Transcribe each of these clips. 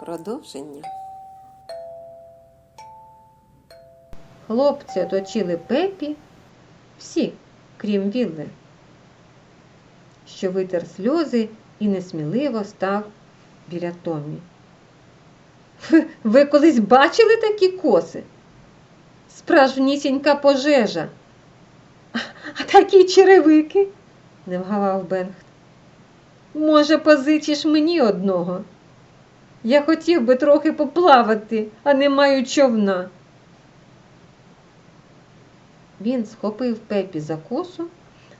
Продовження. Хлопці оточили Пепі, всі, крім Вілли, що витер сльози і несміливо став біля Томі. «Ви- колись бачили такі коси? Справжнісінька пожежа. «А- А такі черевики? не вгавав Бенгт. Може, позичиш мені одного? Я хотів би трохи поплавати, а не маю човна. Він схопив Пепі за косу,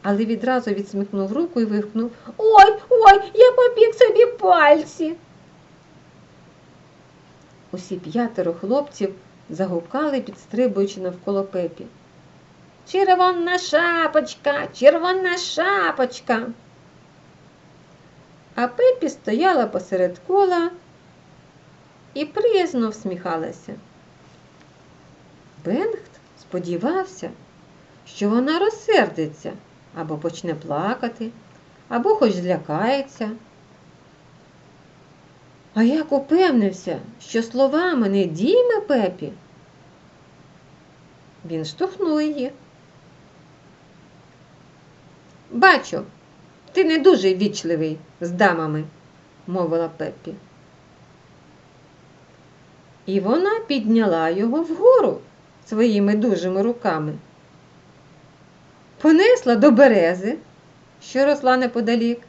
але відразу відсмикнув руку і вигукнув Ой, ой, я побіг собі пальці. Усі п'ятеро хлопців загукали, підстрибуючи навколо Пепі. Червона шапочка, червона шапочка. А Пепі стояла посеред кола і приязно всміхалася. Бенгт сподівався, що вона розсердиться або почне плакати, або хоч злякається. А як упевнився, що словами не дійме Пепі, він штовхнув її. Бачу, ти не дуже вічливий з дамами, мовила Пеппі. І вона підняла його вгору своїми дужими руками. Понесла до берези, що росла неподалік,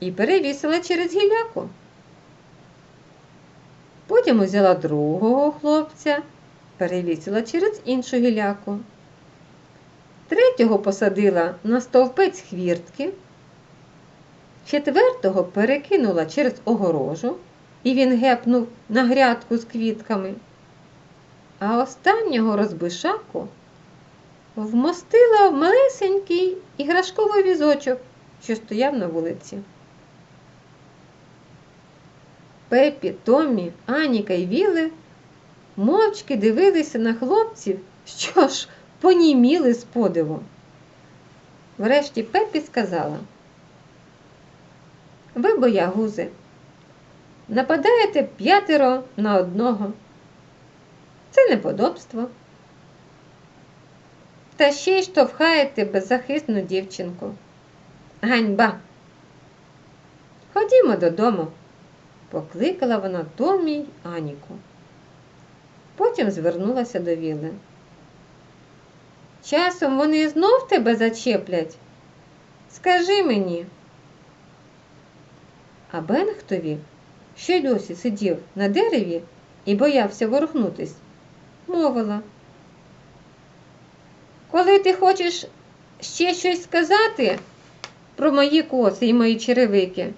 і перевісила через гіляку. Потім узяла другого хлопця, перевісила через іншу гіляку. Третього посадила на стовпець хвіртки, четвертого перекинула через огорожу, і він гепнув на грядку з квітками а останнього розбишаку вмостила в малесенький іграшковий візочок, що стояв на вулиці. Пепі, Томі, Аніка і Віли мовчки дивилися на хлопців, що ж поніміли з подиву. Врешті Пепі сказала: Ви, боягузи, нападаєте п'ятеро на одного. Це неподобство. Та ще й штовхаєте беззахисну дівчинку. Ганьба. Ходімо додому, покликала вона Томі й Аніку. Потім звернулася до Віли. Часом вони знов тебе зачеплять. Скажи мені. А Бенгтові, що й досі сидів на дереві і боявся ворухнутись, мовила. Коли ти хочеш ще щось сказати про мої коси і мої черевики,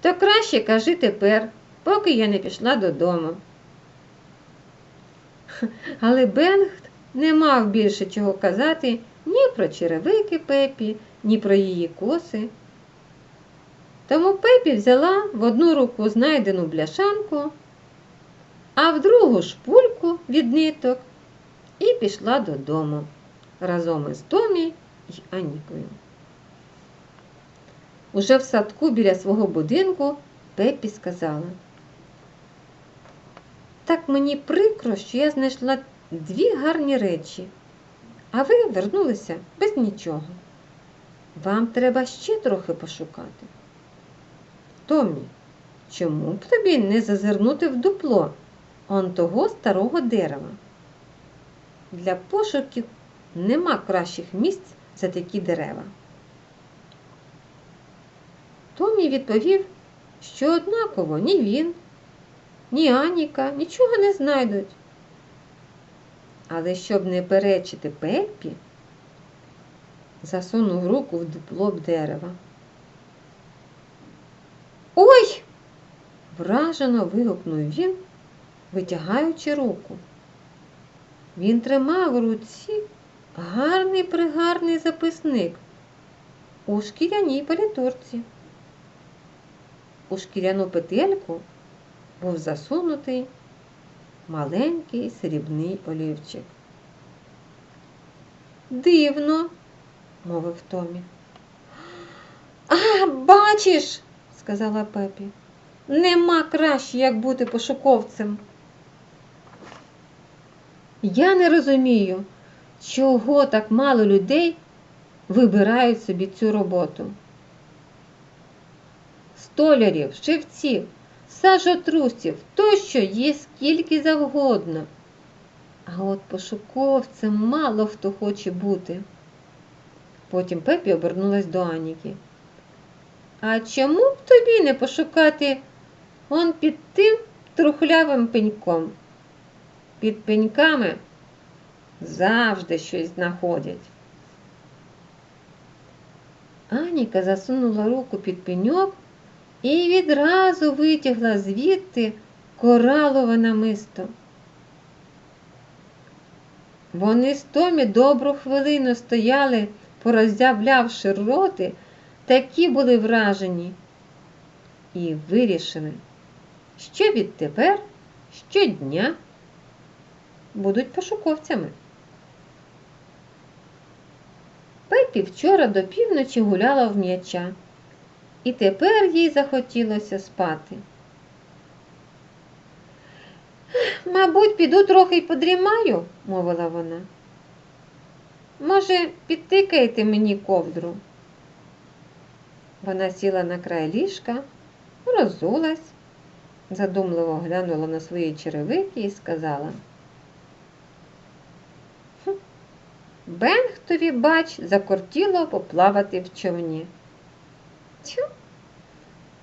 то краще кажи тепер, поки я не пішла додому. Але Бенгт не мав більше чого казати ні про черевики Пепі, ні про її коси. Тому Пепі взяла в одну руку знайдену бляшанку, а в другу шпульку від ниток і пішла додому разом із Томі й Анікою. Уже в садку біля свого будинку Пепі сказала. Так мені прикро, що я знайшла дві гарні речі, а ви вернулися без нічого. Вам треба ще трохи пошукати. Томі, чому б тобі не зазирнути в дупло он того старого дерева? Для пошуків нема кращих місць за такі дерева. Томі відповів, що однаково ні він, ні Аніка нічого не знайдуть. Але щоб не перечити Пеппі, засунув руку в дупло б дерева. Ой! вражено вигукнув він, витягаючи руку. Він тримав у руці гарний пригарний записник у шкіряній паліторці. У шкіряну петельку був засунутий маленький срібний олівчик. Дивно, мовив Томі. А, бачиш, сказала Пепі. Нема краще, як бути пошуковцем. Я не розумію, чого так мало людей вибирають собі цю роботу. Столярів, шивців, сажотрусів тощо є скільки завгодно. А от пошуковцем мало хто хоче бути. Потім Пепі обернулась до Аніки. А чому б тобі не пошукати он під тим трухлявим пеньком? Під пеньками завжди щось знаходять. Аніка засунула руку під пеньок і відразу витягла звідти коралове намисто. Вони з Томі добру хвилину стояли, пороззявлявши роти, такі були вражені, і вирішили, що відтепер щодня будуть пошуковцями. Пепі вчора до півночі гуляла в м'яча, і тепер їй захотілося спати. Мабуть, піду трохи й подрімаю, мовила вона. Може, підтикаєте мені ковдру? Вона сіла на край ліжка, розулась, задумливо глянула на свої черевики і сказала. «Хм, Бенхтові, бач, закортіло поплавати в човні. Тю,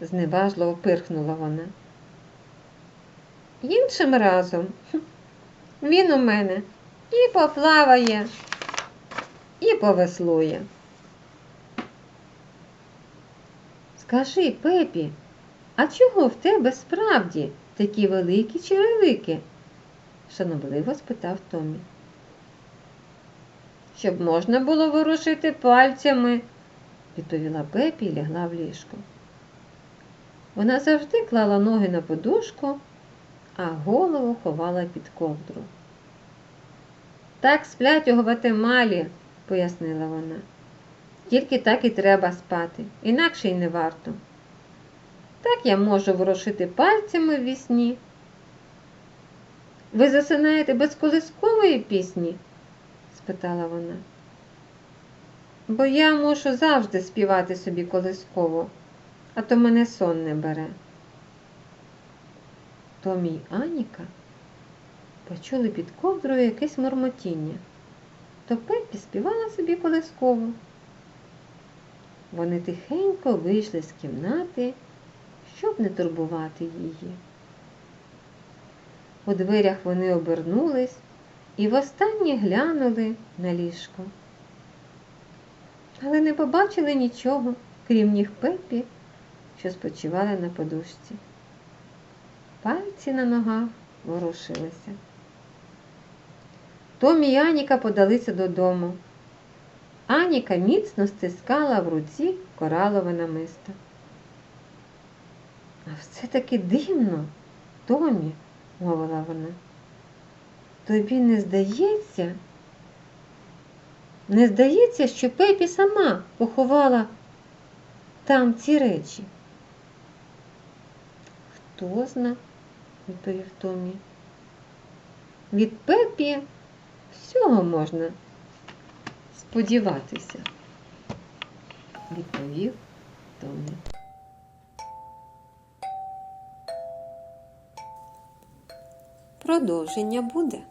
зневажливо пирхнула вона. Іншим разом він у мене і поплаває, і повеслує. Скажи, Пепі, а чого в тебе справді такі великі черевики? шанобливо спитав Томі. Щоб можна було ворушити пальцями, відповіла Пепі і лягла в ліжко. Вона завжди клала ноги на подушку, а голову ховала під ковдру. Так сплять у Гватемалі, пояснила вона. Тільки так і треба спати, інакше й не варто. Так я можу ворушити пальцями в вісні. Ви засинаєте без колискової пісні? спитала вона. Бо я мушу завжди співати собі колисково, а то мене сон не бере. Томі й Аніка почули під ковдрою якесь мормотіння, то Пеппі співала собі колисково. Вони тихенько вийшли з кімнати, щоб не турбувати її. У дверях вони обернулись і востаннє глянули на ліжко. Але не побачили нічого, крім ніг Пеппі, що спочивали на подушці. Пальці на ногах ворушилися. Томі і Аніка подалися додому. Аніка міцно стискала в руці коралове намисто. А все таки дивно, Томі, мовила вона. Тобі не здається? Не здається, що Пепі сама поховала там ці речі. Хто зна, відповів Томі. Від Пепі всього можна сподіватися, відповів Томі. Продовження буде.